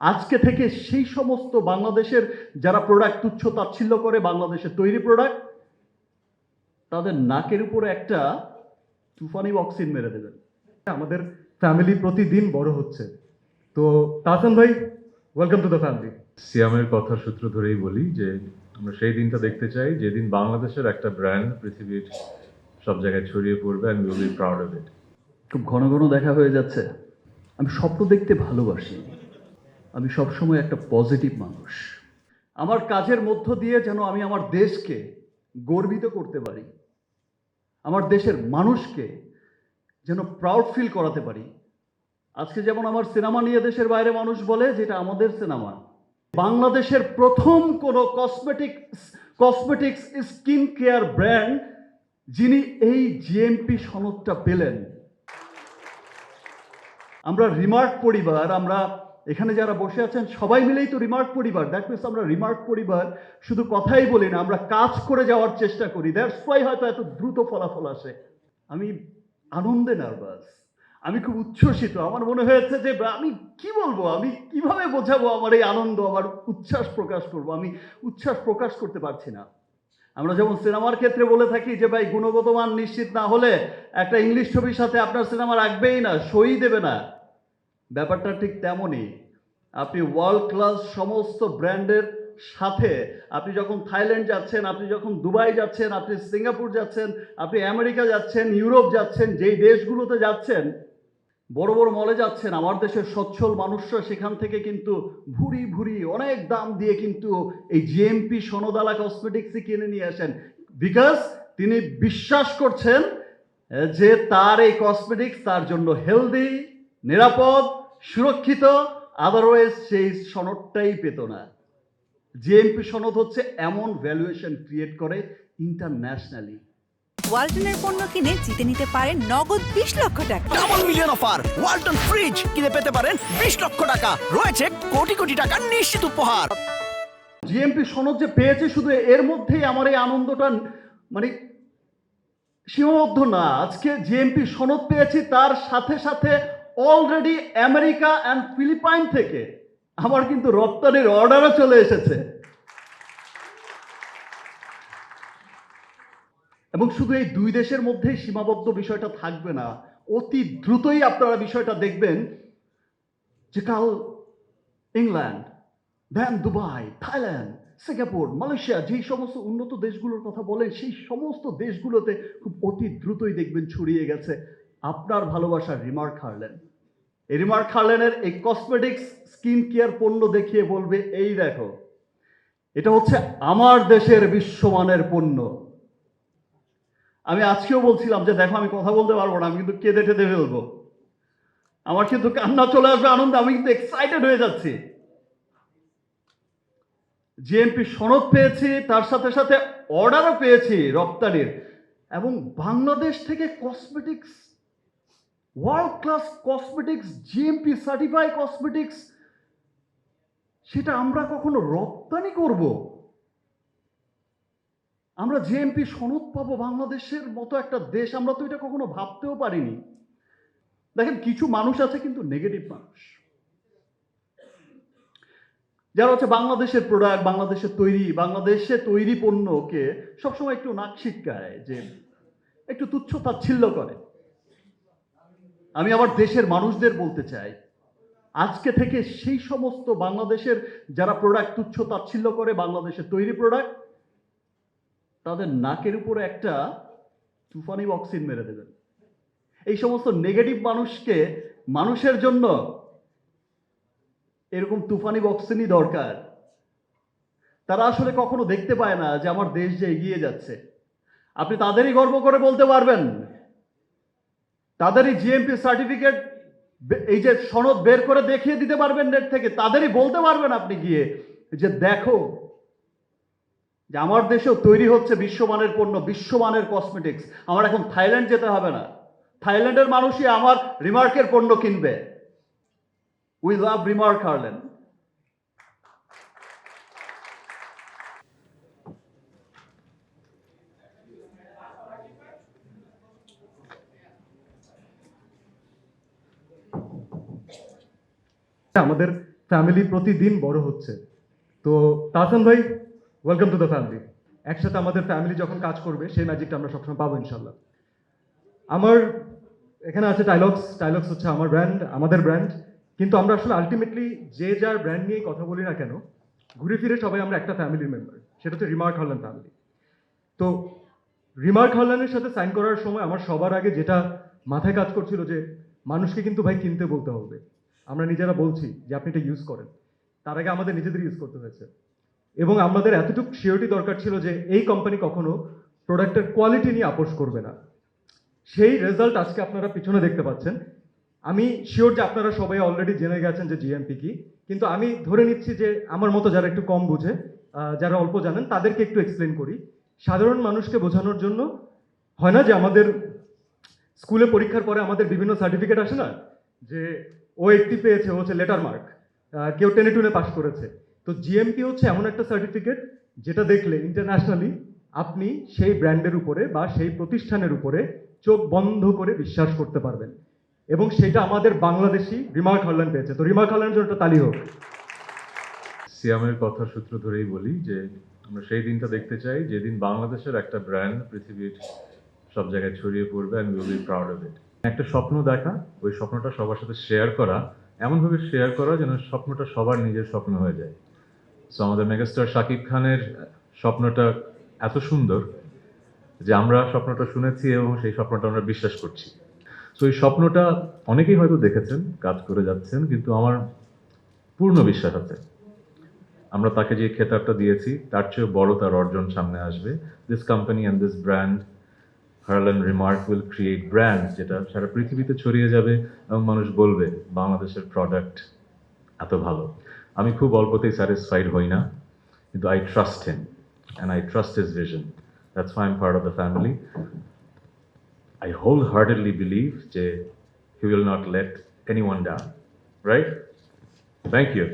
আজকে থেকে সেই সমস্ত বাংলাদেশের যারা প্রোডাক্ট তুচ্ছ তাচ্ছিল্য করে বাংলাদেশের তৈরি প্রোডাক্ট তাদের নাকের উপরে একটা তুফানি অক্সিন মেরে দেবেন। আমাদের ফ্যামিলি প্রতিদিন বড় হচ্ছে। তো তাহসান ভাই ওয়েলকাম টু দ্য ফ্যামিলি সিয়ামের কথা সূত্র ধরেই বলি যে আমরা সেই দিনটা দেখতে চাই যেদিন বাংলাদেশের একটা ব্র্যান্ড পৃথিবীর সব জায়গায় ছড়িয়ে পড়বে and will be proud of it খুব ঘন ঘন দেখা হয়ে যাচ্ছে। আমি স্বপ্ন দেখতে ভালোবাসি। আমি সবসময় একটা পজিটিভ মানুষ। আমার কাজের মধ্য দিয়ে যেন আমি আমার দেশকে গর্বিত করতে পারি, আমার দেশের মানুষকে যেন প্রাউড ফিল করাতে পারি। আজকে যেমন আমার সিনেমা নিয়ে দেশের বাইরে মানুষ বলে, যেটা আমাদের সিনেমা। বাংলাদেশের প্রথম কোনো cosmetic cosmetics skin care brand যিনি এই জিএমপি সনদটা পেলেন। আমরা রিমার্ক পরিবার, আমরা এখানে যারা বসে আছেন, সবাই মিলেই তো রিমার্ক পরিবার। দ্যাট মিনস আমরা রিমার্ক পরিবার, শুধু কথাই বলি না, আমরা কাজ করে যাওয়ার চেষ্টা করি। দ্যাটস ওয়াই হয়তো এত দ্রুত ফলাফল আসে। আমি আনন্দে নার্ভাস আমি খুব উচ্ছ্বসিত। আমার মনে হয়েছে যে আমি কি বলব? আমি কীভাবে বোঝাবো আমার এই আনন্দ, আমার উচ্ছ্বাস প্রকাশ করব? আমি উচ্ছ্বাস প্রকাশ করতে পারছি না। আমরা যেমন সিনেমার ক্ষেত্রে বলে থাকি যে, ভাই গুণগত মান নিশ্চিত না হলে একটা ইংলিশ ছবির সাথে আপনার সিনেমা রাখবেই না, সই দেবে না। ব্যাপারটা ঠিক তেমনই। আপনি ওয়ার্ল্ড ক্লাস সমস্ত ব্র্যান্ডের সাথে আপনি যখন থাইল্যান্ড যাচ্ছেন, আপনি যখন দুবাই যাচ্ছেন, আপনি সিঙ্গাপুর যাচ্ছেন, আপনি আমেরিকা যাচ্ছেন, ইউরোপ যাচ্ছেন, যেই দেশগুলোতে যাচ্ছেন, বড় বড় মলে যাচ্ছেন, আমার দেশের সচ্ছল মানুষরা সেখান থেকে কিন্তু ভুরি ভুরি অনেক দাম দিয়ে কিন্তু এই জিএমপি সোনদালা কসমেটিক্সই কিনে নিয়ে আসেন। বিকজ তিনি বিশ্বাস করছেন যে তার এই কসমেটিক্স তার জন্য হেলদি নিরাপদ সুরক্ষিত আদারওয়াইজ সেই সনদটাই পেত না। জিএমপি সনদ হচ্ছে এমন ভ্যালুয়েশন ক্রিয়েট করে ইন্টারন্যাশনালি ওয়ালটনের পণ্য কিনে জিতে নিতে পারেন নগদ বিশ লক্ষ টাকা। Double million offer Walton fridge কিনে পেতে পারেন বিশ লক্ষ টাকা। রয়েছে কোটি কোটি টাকার নিশ্চিত উপহার। জিএমপি সনদ যে পেয়েছে শুধু এর মধ্যেই আমার এই আনন্দটা মানে সীমাবদ্ধ না। আজকে জিএমপি সনদ পেয়েছি তার সাথে সাথে অলরেডি আমেরিকা অ্যান্ড ফিলিপাইন থেকে আমার কিন্তু রপ্তানির অর্ডারও চলে এসেছে। এবং শুধু এই দুই দেশের মধ্যেই সীমাবদ্ধ বিষয়টা থাকবে না, অতি দ্রুতই আপনারা বিষয়টা দেখবেন যে কাল England then Dubai, Thailand, Singapore, Malaysia যেই সমস্ত উন্নত দেশগুলোর কথা বলেন, সেই সমস্ত দেশগুলোতে খুব অতি দ্রুতই দেখবেন ছড়িয়ে গেছে। আপনার ভালোবাসার রিমার্ক হারলেন। রিমার্ক হারলেনের এই কসমেটিক্স স্কিন কেয়ার পণ্য দেখিয়ে বলবে, এই দেখো, এটা হচ্ছে আমার দেশের বিশ্বমানের পণ্য। আমি আজকেও বলছিলাম যে, দেখো, আমি কথা বলতে পারব না, আমি কিন্তু কেঁদে টেঁদে ফেলব। আমার কিন্তু কান্না চলে আসবে, আনন্দে, আমি কিন্তু এক্সাইটেড হয়ে যাচ্ছি। জিএমপি সনদ পেয়েছি, তার সাথে সাথে অর্ডারও পেয়েছি রপ্তানির। এবং বাংলাদেশ থেকে cosmetics world class cosmetics GMP certify cosmetics সেটা আমরা কখনো রপ্তানি করব? আমরা জিএমপি সনদ পাবো বাংলাদেশের মতো একটা দেশ, আমরা তো এটা কখনো ভাবতেও পারিনি। দেখেন, কিছু মানুষ আছে কিন্তু নেগেটিভ মানুষ। যারা হচ্ছে বাংলাদেশের প্রোডাক্ট বাংলাদেশের তৈরি, বাংলাদেশে তৈরি পণ্যকে সবসময় একটু নাক ছিটকায় যে একটু তুচ্ছ তাচ্ছিল্য করে। আমি আমার দেশের মানুষদের বলতে চাই, আজকে থেকে সেই সমস্ত বাংলাদেশের যারা প্রোডাক্ট তুচ্ছ তাচ্ছিল্য করে বাংলাদেশের তৈরি প্রোডাক্ট তাদের নাকের উপরে একটা তুফানি অক্সিন মেরে দেবেন। এই সমস্ত নেগেটিভ মানুষকে, মানুষের জন্য এরকম তুফানি বক্সিনই দরকার। তারা আসলে কখনো দেখতে পায় না যে আমার দেশ যে এগিয়ে যাচ্ছে। আপনি তাদেরই গর্ব করে বলতে পারবেন তাদেরই জিএমপি সার্টিফিকেট এই যে সনদ বের করে দেখিয়ে দিতে পারবেন নেট থেকে, তাদেরই বলতে পারবেন আপনি গিয়ে যে দেখো যে আমার দেশেও তৈরি হচ্ছে বিশ্বমানের পণ্য, বিশ্বমানের কসমেটিক্স আমার এখন থাইল্যান্ড যেতে হবে না। থাইল্যান্ডের মানুষই আমার রিমার্কের পণ্য কিনবে। উই লাভ রিমার্ক হারলেন আমাদের ফ্যামিলি প্রতিদিন বড় হচ্ছে। তো তাহসান ভাই ওয়েলকাম টু দ্য ফ্যামিলি একসাথে আমাদের ফ্যামিলি যখন কাজ করবে, সেই ম্যাজিকটা আমরা সবসময় পাবো ইনশাল্লাহ। আমার এখানে আছে টাইলক্স টাইলক্স হচ্ছে আমার ব্র্যান্ড আমাদের ব্র্যান্ড কিন্তু আমরা আসলে আলটিমেটলি যে যার ব্র্যান্ড নিয়ে কথা বলি না কেন, ঘুরে ফিরে সবাই আমরা একটা ফ্যামিলির মেম্বার সেটা হচ্ছে রিমার্ক হল্যান্ড ফ্যামিলি তো রিমার্ক হল্যান্ডের সাথে সাইন করার সময় আমার সবার আগে যেটা মাথায় কাজ করছিল যে, মানুষকে কিন্তু ভাই কিনতে বলতে হবে। আমরা নিজেরা বলছি যে আপনি এটা ইউজ করেন। তার আগে আমাদের নিজেদের ইউজ করতে হয়েছে। এবং আমাদের এতটুকু শিওরিটি দরকার ছিল যে এই কোম্পানি কখনো প্রোডাক্টের কোয়ালিটি নিয়ে আপোষ করবে না। সেই রেজাল্ট আজকে আপনারা পিছনে দেখতে পাচ্ছেন। আমি শিওর যে আপনারা সবাই অলরেডি জেনে গেছেন যে জিএমপি কি। কিন্তু আমি ধরে নিচ্ছি যে আমার মতো যারা একটু কম বুঝে যারা অল্প জানেন, তাদেরকে একটু এক্সপ্লেন করি। সাধারণ মানুষকে বোঝানোর জন্য হয় না যে আমাদের স্কুলে পরীক্ষার পরে আমাদের বিভিন্ন সার্টিফিকেট আসে না? যে ও এইটটি পেয়েছে হচ্ছে লেটার মার্ক কেউ টেনে টুনে পাস করেছে। তো জিএমপি হচ্ছে এমন একটা সার্টিফিকেট যেটা দেখলে ইন্টারন্যাশনালি আপনি সেই ব্র্যান্ডের উপরে বা সেই প্রতিষ্ঠানের উপরে চোখ বন্ধ করে বিশ্বাস করতে পারবেন। এবং সেটা আমাদের বাংলাদেশি রিমার্ক হল্যান্ড পেয়েছে। তো রিমার্ক হল্যান্ডের জন্য একটা তালি হোক। সিয়ামের কথা সূত্র ধরেই বলি যে, আমরা সেই দিনটা দেখতে চাই, যেদিন বাংলাদেশের একটা ব্র্যান্ড পৃথিবীর সব জায়গায় ছড়িয়ে পড়বে and will be proud of it একটা স্বপ্ন দেখা, ওই স্বপ্নটা সবার সাথে শেয়ার করা, এমনভাবে শেয়ার করা যেন স্বপ্নটা সবার নিজের স্বপ্ন হয়ে যায়। সো আমাদের মেগাস্টার শাকিব খানের স্বপ্নটা এত সুন্দর যে আমরা স্বপ্নটা শুনেছি এবং সেই স্বপ্নটা আমরা বিশ্বাস করছি। সো এই স্বপ্নটা অনেকেই হয়তো দেখেছেন, কাজ করে যাচ্ছেন, কিন্তু আমার পূর্ণ বিশ্বাস আছে। আমরা তাকে যে খেতাবটা দিয়েছি, তার চেয়েও বড় তার অর্জন সামনে আসবে। This company and this brand Herlan Remark will create brand যেটা সারা পৃথিবীতে ছড়িয়ে যাবে এবং মানুষ বলবে, বাংলাদেশের প্রোডাক্ট এত ভালো। আমি খুব অল্পতেই স্যাটিসফাইড হই না, কিন্তু I trust him and I trust his vision that's why part of the family I wholeheartedly believe যে he will not let anyone down right thank you